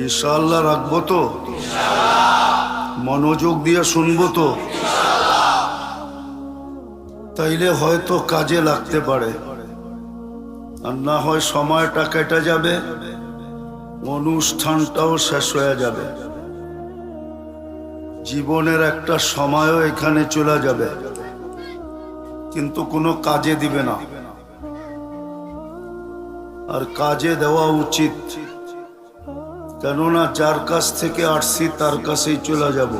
ইনশাআল্লাহ রাখব তো। মনোযোগ দিয়ে শুনব তো। তাইলে হয়তো কাজে লাগতে পারে। আর না হয় সময়টা কেটে যাবে, অনুষ্ঠানটাও শেষ হয়ে যাবে। জীবনের একটা সময়ও এখানে চলে যাবে। কিন্তু কোনো কাজে দিবে না। আর কাজে দেওয়া উচিত কেননা যার কাছ থেকে আসছি, তার কাছেই চলে যাব।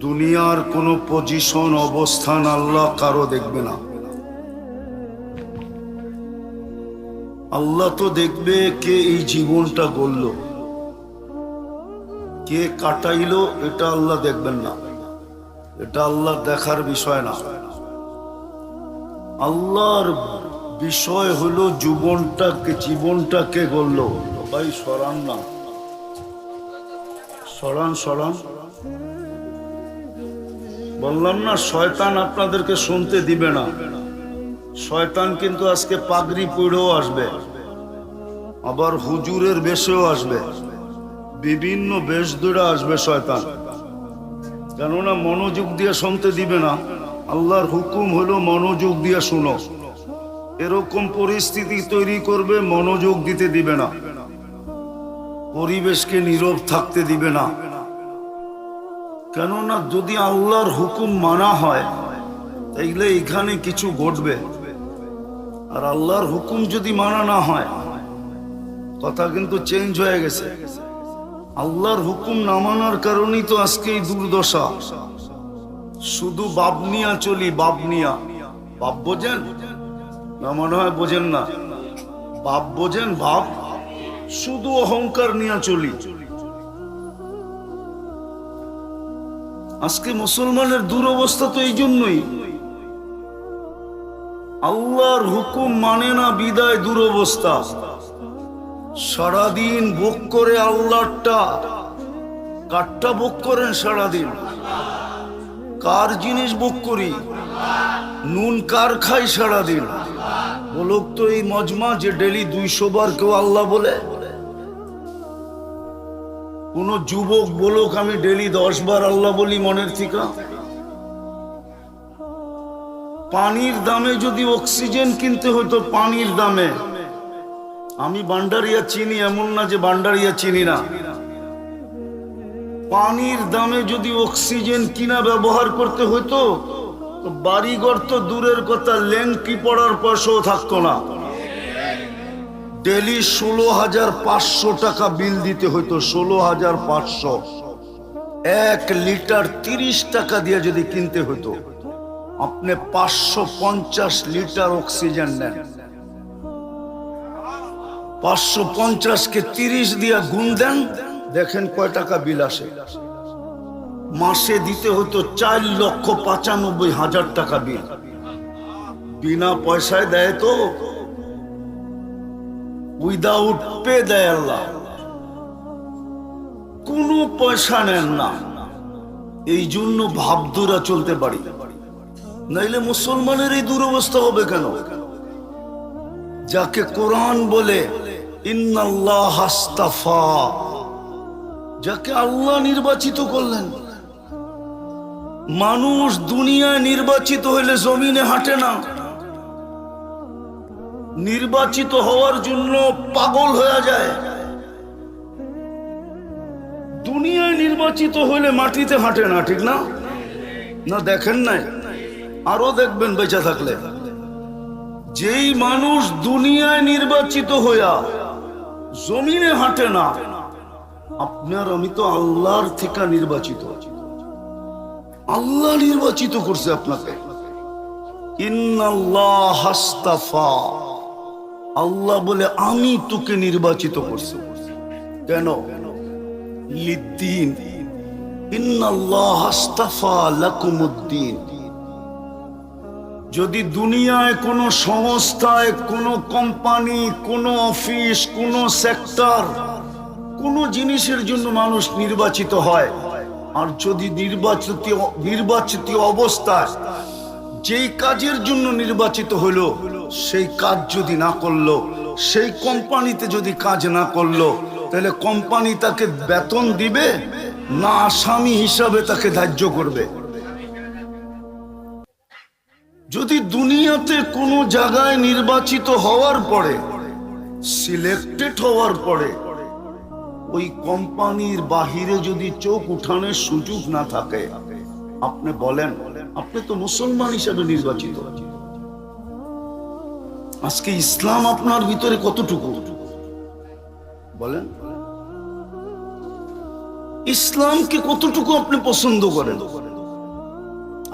দুনিয়ার কোনো পজিশন অবস্থান আল্লাহ কারও দেখবে না। আল্লাহ তো দেখবে কে এই জীবনটা গড়ল। কে কাটাইলো, এটা আল্লাহ দেখবেন না। এটা আল্লাহ দেখার বিষয় না। আল্লাহর বিষয় হলো জীবনটাকে জীবনটাকে গড়ল। ভাই, সরান না। সরান সরান। বললাম না, শয়তান আপনাদেরকে শুনতে দিবে না। শয়তান কিন্তু আজকে পাগড়ি পড়েও আসবে। আবার হুজুরের বেশেও আসবে। বিভিন্ন বেশ দূরে আসবে শয়তান। কেননা মনোযোগ দিয়ে শুনতে দিবে না। আল্লাহর হুকুম হলো মনোযোগ দিয়ে শুনো। এরকম পরিস্থিতি তৈরি করবে, মনোযোগ দিতে দিবে না। পরিবেশকে নীরব থাকতে দিবে না। কেননা যদি আল্লাহর হুকুম মানা হয়, তাইলে এখানে কিছু ঘটবে। আর আল্লাহর হুকুম যদি মানা না হয়, কথা কিন্তু চেঞ্জ হয়ে গেছে। আল্লাহর হুকুম না মানার কারণেই তো আজকে এই দুর্দশা। শুধু বাবনিয়া চলি বাবনিয়া বাপ বোঝেন? না মনে হয় বোঝেন না। বাপ বোঝেন, বাপ শুধু অহংকার নিয়ে চলি। আজকে মুসলমানের দুরবস্থা তো এই জন্যই। আল্লাহর হুকুম মানে না বিদায় দুরবস্থা। সারাদিন ভোগ করে আল্লাহটা কারটা ভোগ করেন সারাদিন। কার জিনিস ভোগ করি? নুন কার খাই সারাদিন? বলুক তো এই মজমা যে ডেলি দুইশো বার কেউ আল্লাহ বলে। কোন যুবক বলুক, আমি ডেলি দশ বার আল্লাহ বলি মনের থিকা। পানির দামে যদি অক্সিজেন কিনতে হতো পানির দামে। আমি বান্ডারিয়া চিনি, এমন না যে বান্ডারিয়া চিনি না। পানির দামে যদি অক্সিজেন কিনা ব্যবহার করতে হতো তো বাড়িঘর তো দূরের কথা লেংটি পড়ার পয়সাও থাকতো না। ডেলি ষোলো হাজার পাঁচশো টাকা বিল দিতে হতো ষোলো হাজার পাঁচশো। এক লিটার তিরিশ টাকা দিয়ে যদি কিনতে হতো আপনি পাঁচশো পঞ্চাশ লিটার অক্সিজেন নেন। পাঁচশো পঞ্চাশকে তিরিশ দিয়ে গুণ দেন, দেখেন কয় টাকা বিল আসে। মাসে দিতে হতো চার লক্ষ পঁচানব্বই হাজার টাকা বিল। বিনা পয়সায় দেয় তো। উইদাউট পে দেয় আল্লাহ। কোনো পয়সা নেন না। এই জন্য ভাবদুরা চলতে পারি। নাইলে মুসলমানের এই দুরবস্থা হবে কেন? যাকে কোরআন বলে, ইন্নাল্লাহ হাস্তাফা যাকে আল্লাহ নির্বাচিত করলেন। মানুষ দুনিয়ায় নির্বাচিত হইলে জমিনে হাঁটে না। নির্বাচিত হওয়ার জন্য পাগল হয়ে যায়। দুনিয়ায় নির্বাচিত হইলে মাটিতে হাঁটে না, ঠিক না? না, দেখেন নাই? আরও দেখবেন বেঁচে থাকলে। যেই মানুষ দুনিয়ায় নির্বাচিত হইয়া জমিনে হাঁটে না, আপনার আমি তো আল্লাহর থেকে নির্বাচিত আল্লাহ নির্বাচিত করছে আপনাকে। আল্লাহ বলে, আমি তোকে নির্বাচিত করছি। কেন? লিদ্দিন। যদি দুনিয়ায় কোনো সংস্থায়, কোনো কোম্পানি, কোনো অফিস, কোনো সেক্টর, কোনো জিনিসের জন্য মানুষ নির্বাচিত হয় আর যদি নির্বাচিত নির্বাচিত অবস্থায় যেই কাজের জন্য নির্বাচিত হলো, সেই কাজ যদি না করল, সেই কোম্পানিতে যদি কাজ না করল, তাহলে কোম্পানি তাকে বেতন দিবে না আসামি হিসাবে তাকে ধার্য করবে? যদি দুনিয়াতে কোনো জায়গায় নির্বাচিত হওয়ার পরে সিলেক্টেড হওয়ার পরে ওই কোম্পানির বাহিরে যদি চোখ উঠানোর সুযোগ না থাকে, আপনি বলেন, আপনি তো মুসলমান হিসেবে নির্বাচিত। আজকে ইসলাম আপনার ভিতরে কতটুকু? বলেন। ইসলামকে কতটুকু আপনি পছন্দ করেন?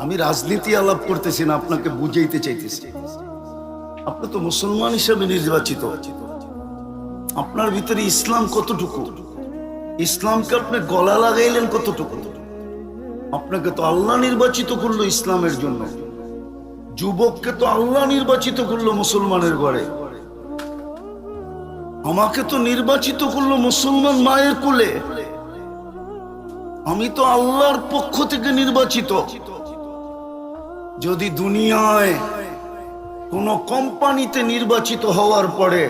আমি রাজনীতি আলাপ করতেছি না, আপনাকে বুঝাইতে চাইতেছি। আপনি তো মুসলমান হিসেবে নির্বাচিত। আপনার ভিতরে ইসলাম কতটুকু? ইসলামকে আপনি গলা লাগাইলেন কতটুকু? আপনাকে তো আল্লাহ নির্বাচিত করল ইসলামের জন্য। যুবককে তো আল্লাহ নির্বাচিত করল মুসলমানের ঘরে। আমাকে তো নির্বাচিত করল মুসলমান মায়ের কোলে। আমি তো আল্লাহর পক্ষ থেকে নির্বাচিত। যদি দুনিয়ায় কোন কোম্পানিতে নির্বাচিত হওয়ার পরে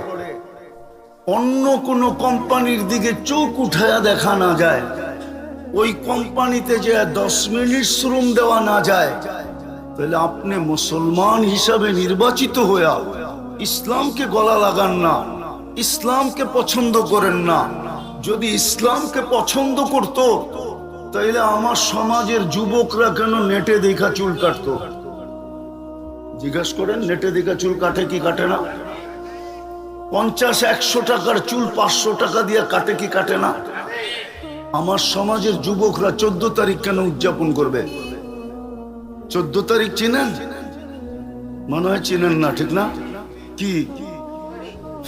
অন্য কোন কোম্পানির দিকে চোখ উঠায়া দেখা না যায়। ওই কোম্পানিতে যে দশ মিনিট শ্রম দেওয়া না যায়, তাহলে আপনি মুসলমান হিসাবে নির্বাচিত হইয়া ইসলামকে গলা লাগান না, ইসলামকে পছন্দ করেন না। যদি ইসলামকে পছন্দ করত, তাইলে আমার সমাজের যুবকরা কেন নেটে দেখা চুল কাটতো? জিজ্ঞাসা করেন, নেটে দেখা চুল কাটে কি কাটে না? পঞ্চাশ, একশো টাকার চুল পাঁচশো টাকা দিয়ে কাটে কি কাটে না? আমার সমাজের যুবকরা চোদ্দ তারিখ কেন উদযাপন করবে? চোদ্দ তারিখ চিনেন? মনে হয় চিনেন না, ঠিক না? কি?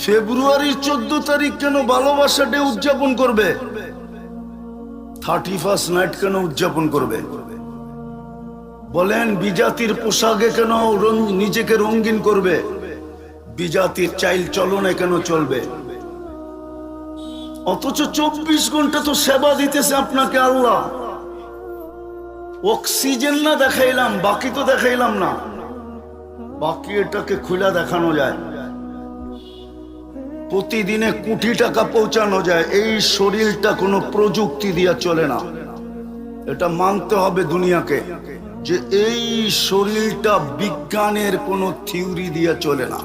ফেব্রুয়ারির চোদ্দ তারিখ কেন ভালোবাসা ডে উদযাপন করবে? থার্টি ফার্স্ট নাইট কেন উদযাপন করবে? বলেন, বিজাতির পোশাকে কেন নিজেকে রঙিন করবে? বিজাতির চাইল চলনে কেন চলবে? অথচ চব্বিশ ঘণ্টা তো সেবা দিতেছে আপনাকে আল্লাহ। অক্সিজেন না দেখাইলাম, বাকি তো দেখাইলাম না। বাকি এটাকে খুলে দেখানো যায়। প্রতিদিনে কোটি টাকা পৌঁছানো যায়, এই শরীরটা কোনো প্রযুক্তি দিয়া চলে না। এটা মানতে হবে দুনিয়াকে, যে এই শরীরটা বিজ্ঞানের কোনো থিওরি দিয়া চলে না।